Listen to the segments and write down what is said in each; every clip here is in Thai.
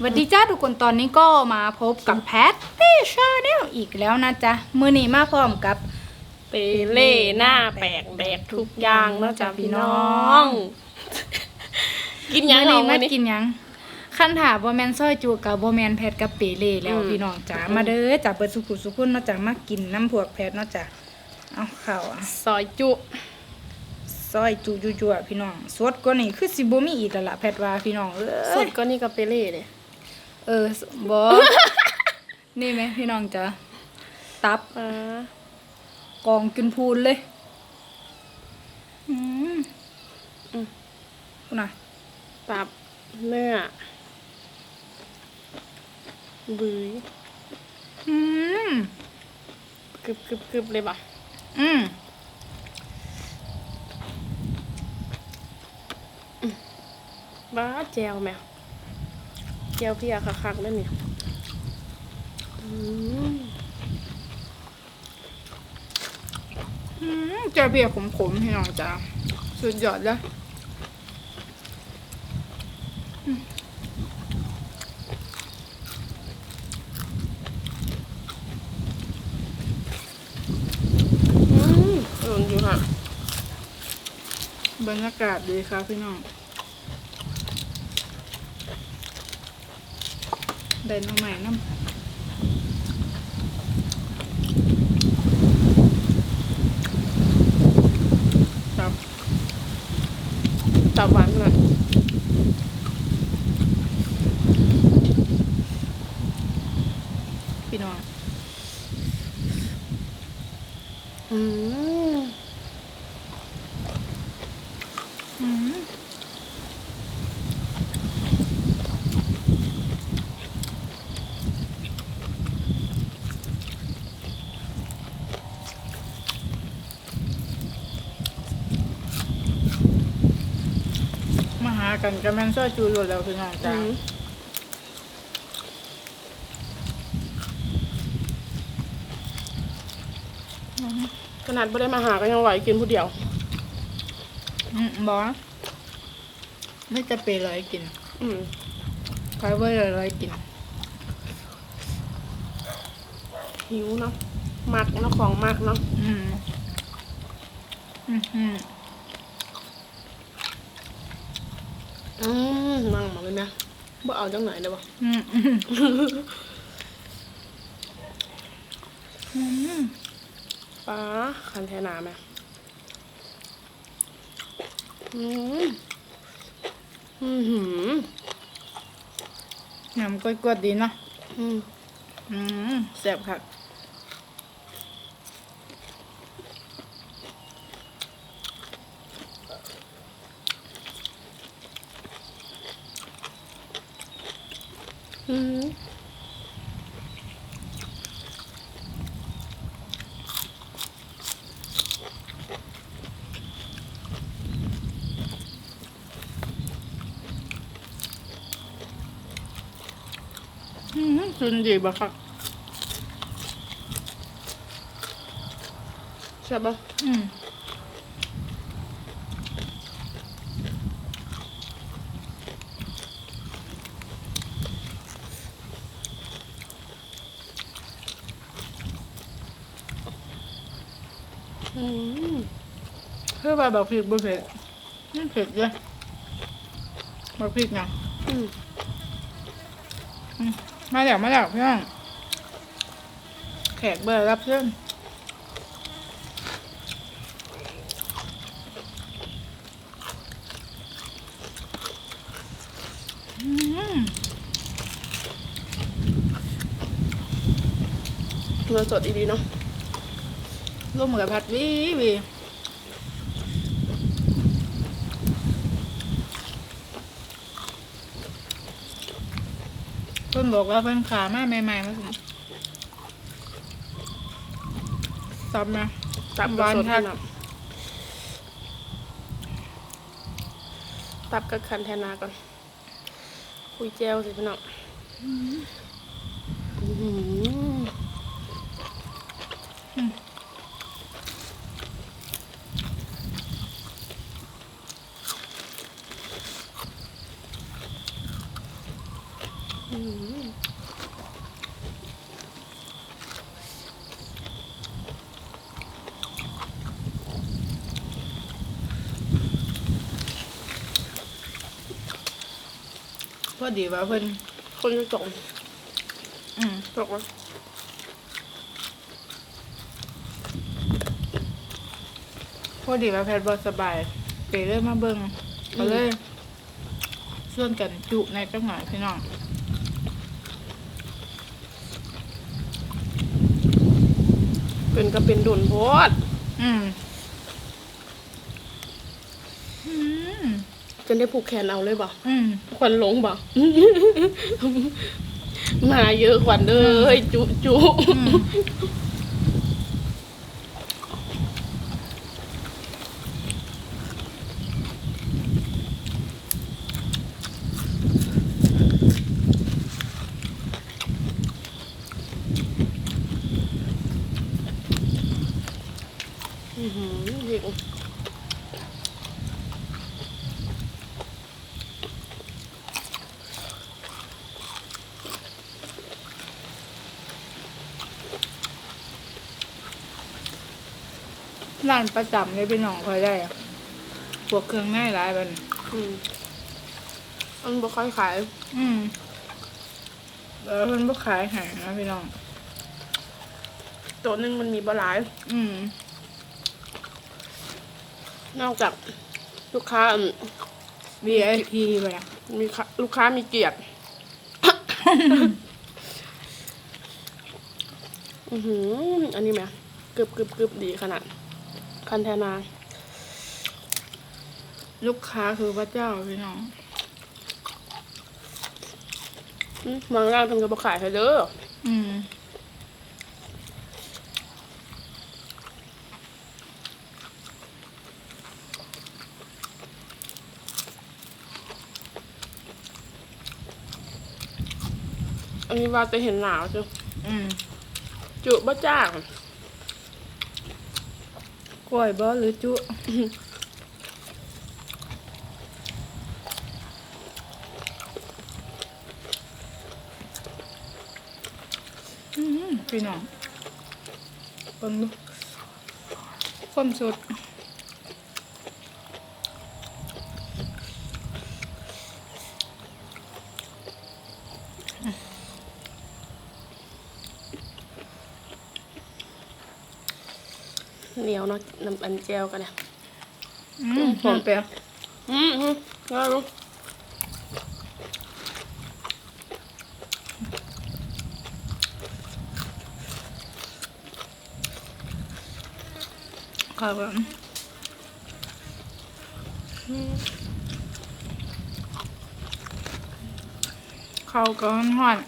สวัสดีจ้าทุกคนตอนนี้ก็มาพบกับแพทตี้ชาแนลอีกแล้วนะจ๊ะ มือนี้มาพร้อมกับเปเล่หน้าแปลกแดกทุกอย่างเนอกจากพี่น้อง กินยังมือเหรนี้อมาวันนี้กินหยังคันถามบ่แมนซอยจูกับบ่แมนแพทกับเปเล่แล้วอืมพี่น้องจ้ามาเด้อจ้าเปิดสุขุสุขุนเนาะจ้ามากินน้ำพวกแพทเนาะจ้าเอาข้าวอะซอยจุซอยจูจั่วๆพี่น้องสดกว่านี้คือสิบ่มีอีกแล้วล่ะแพทว่าพี่น้องเอ้สุยดก็นี่กับเปเล่เลย เออบ่นี่ไหมพี่น้องจ้าตับอ่ากองกินพูนเลยอืมอืมคุณน่ะตับเนื้อบืยอืมกรึบกรึบกรึบเลยป่ะอืมบ้าแจวแมว แจวพี่อาคักๆนั่นนี่อืมอืมเจอเบียร์ขมๆพี่น้องจ้าสุดยอดแล้วอืมอร่อยอยู่ค่ะบรรยากาศดีครับพี่น้อง ได้น้องใหม่น้ำครับตับหวานขนาดพี่น้องอืม อืม มาหา กันกับแมนซอยจูรวดแล้วพี่น้องอืจ้ามขนาดไม่ได้มาหาก็ยังไหวกินผู้เดียว อืมบอสไม่จะเป็นอะไรกินอืมใครว่าอะไรกิน หิวเนาะมักเนาะของมักเนาะอืม อืม อืมอืมนั่งมาเลยนะบ่เอาจังไหนเลยบ่อืมอืมอืมป้าคันแทนาไหมอืมอืมหืมน้ำกล้วยๆดีเนาะอืมอืมแซ่บครั บอืมอืมสุดดีบ่ครับใช่ปะอืม อืม เพื่อ ว่าบักพริกบ่เผ็ดไม่เผ็ดเลยบักพริกนะอืม อืมมาแล้วมาแล้วพี่น้องแขกเบอร์รับเชิญอืมเนื้อสดดีๆเนาะร่วมกับผัดวีวี พิ่นบอกว่าเพิ่นขามาใหม่ๆมาสิซับมาตับหกับวานสดคักนะตับกับคันแทนาก่อน คุยแจวสิพี่น้องอืมอ อืม พอดีว่าเพิ่นคนจะส่งอืมตกวะพอดีว่าแพทย์บ่สบายเกเลยมาเบิ่งก็เลยชวนกันจุในจังหน่อยพี่น้อง เป็นก็เป็นดุนโพดอืมอืมจนได้ผูกแขนเอาเลยบ่อืมควันหลงบ่ มาเยอะขวัญเด้ยจุจุ อืม ร้านประจำเลยพี่น้องคอยได้อะพวกเครื่องในหลายบัดนอืมมันบ่ค่อยขายอืมแล้วเพิ่นบ่ขายให้นะพี่น้อง ตัวหนึงมันมีบหลาย อืม นอกจากลูกค้าอืม VIP ไปละมีค่ะลูกค้ามีเกียรติ อือหือ อันนี้ไหมกรึบกรึบกรึบดีขนาด คันแทนา ลูกค้าคือพระเจ้าพี่น้องอืมบางร้านทำกระบอกขายให้เด้ออืมอันนี้ว่าจะเห็นหนาวจ้ะอืมจุบ่จ้างก ล้วยบอหรือจุพี่น้องเบิ่งดูความสด เหนียวเนาะน้ำอันเจลกันเนี่ยอืมหอมเปรี้ยวอืมอืมง่ายรู้ครับผมอืมข้าวก็ห่อน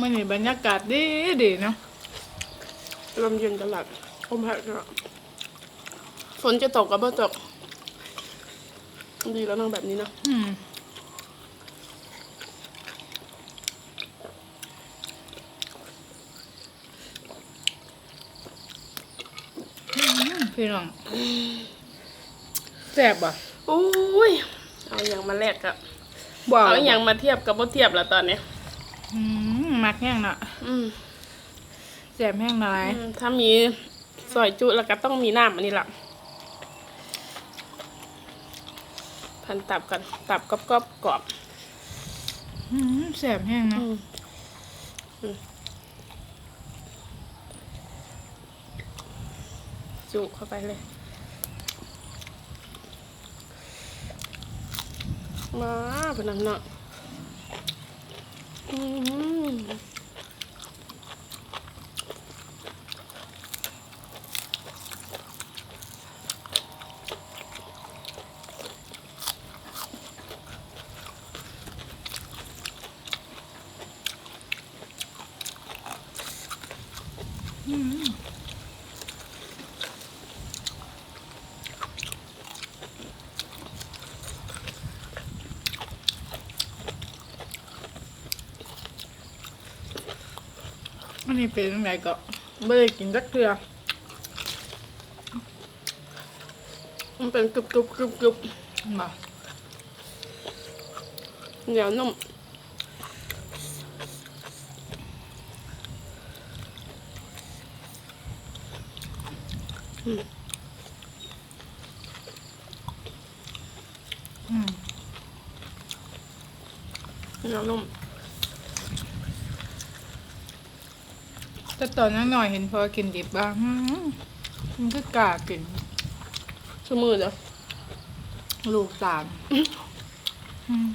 มันนี่บรรยากาศดีดีๆเนาะลมเย็นตลาดลมพัดก็ฝนจะตกก็บ่ตก ดีแล้วนั่งแบบนี้เนาะอืมอืมพี่น้องแซ่บบ่อุ้ย เอาอย่างมาแลกกับบ่เอาอย่างมาเทียบกับบ่เทียบแล้วตอนนี้อื มมักแห้งเนาะอืมแซ่บแห้งหน่อยอืมถ้ามีซอยจุแล้วก็ต้องมีน้ำอันนี้ล่ะพันตับกันตับกรอบกรอบกรอบอืมแซ่บแห้งเนาะอืมอืมจุเข้าไปเลยมาเป็นน้ำเนาะ 음. 음. นนี้เป็นยังไงก็ไม่ได้กินจักเทือมันเป็นกรึบกรึบกรึบกรึบมาเหนียวนุ่มอืมเหนียวนุ่ม แต่ตอนนั้นหน่อยเห็นพอกินดิบบ้างอื้อหือมันก็กล้ากินชั่วมือเด้อลูกสามอืม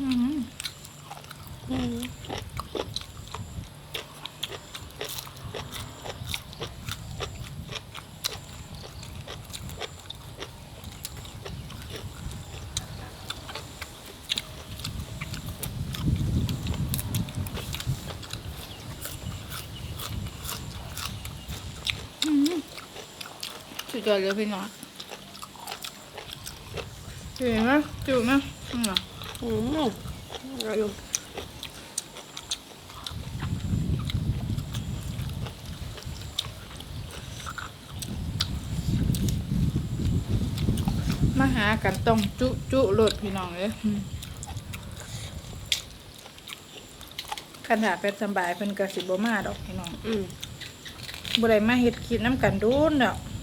อืม อืม สุดยอดเลยพี่น้องเห็นไหมจุไหมอืมอืมอร่อยอยู่มาหากันต้องจุจุโหลดพี่น้องเลยอืมคันถาเป็นสำบายเป็นกระสิบมาดอกพี่น้องอืมบ่ได้มาเฮ็ดคิดน้ำกันโดูนดอกเ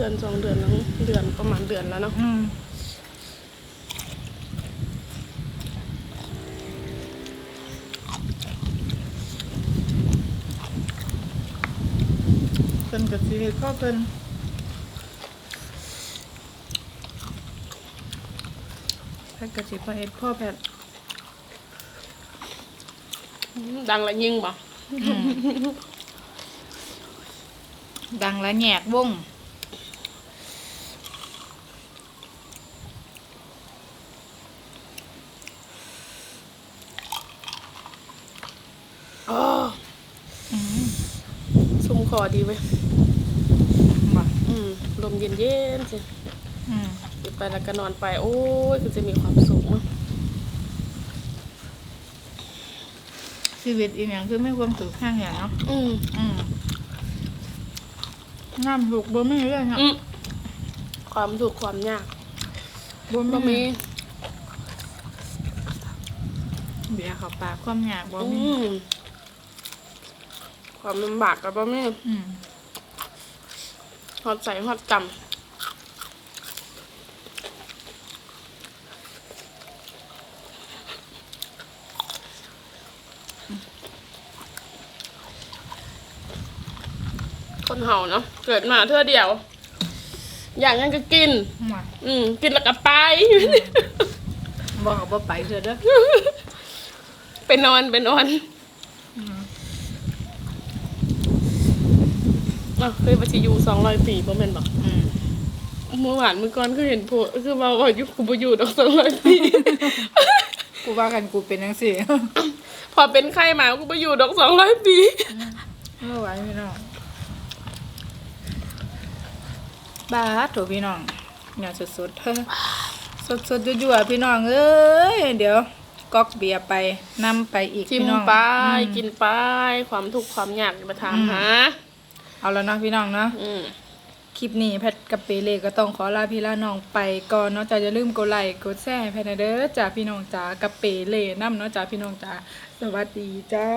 ดือนสองเดือนแล้วเดือนประมาณเดือนแล้วเนาะอืมเพิ่นก็สิเฮ็ดพ่อเพิ่นเพิ่นก็สิพ่อเฮ็ดพ่อแพทย์ดังละยิงบ่ ดังและแหยกวง อ๋อ อืม ซุ่ม คอดีเว้ยบ่อืมลมเย็นเย็นๆสิอืมหยิบไปแล้วก็นอนไป โอ้ยคือจะมีความสุขมั้งชีวิตอีหยังคือไม่ความสุขข้างอย่างเนาะอืมอืมน้ำถูกบ่มีเลยครับอืมความสุขความยากบ่บ่มีมีเบียร์เข้าปากความยากบ่อืมีม ความลำบากกับบ่มีอืมฮอดใส่ฮอดจำคนเห่าเนาะเกิดมาเท่อเดียว อย่างนั้นก็กิน มาอืมกินแล้วก็ไปบ่เอาบ่ไปเถอะเด้อ ไปนอนไปนอน อืม อะเคยไปที่อยู่สองร้อยปีบ่แม่นบอกอืมเมื่อวานเมื่อก่อนก็เห็นโพสต์คือว่าว่าอยู่กูบ่อยู่ดอกสองร้อยปี กูว่ากันกูเป็นจังซี่ พอเป็นไข้มากูบ่อยู่ดอกสองร้อยปี เมื่อวานพี่น้องบาดโถพี่น้องอย่าสดๆเฮ้อสดๆยั่วๆพี่น้องเอ้ยเดี๋ยวก๊อกเบียร์ไปนำไปอีกทิมพี่น้อง ไปอืมกินไปความทุกข์ความยากอย่ามาถามอืมหา เอาแล้วเนาะพี่น้องเนาะอืมคลิปนี้แพทกับเปเล่ก็ต้องขอลาพี่ลาน้องไปก่อนเนาะจ้าอย่าลืมกดไลค์กดแชร์ให้แพทนะเด้อจ้าพี่น้องจ้ากับเปเล่นํเนาะจ้าพี่น้องจ้าสวัสดีจ้า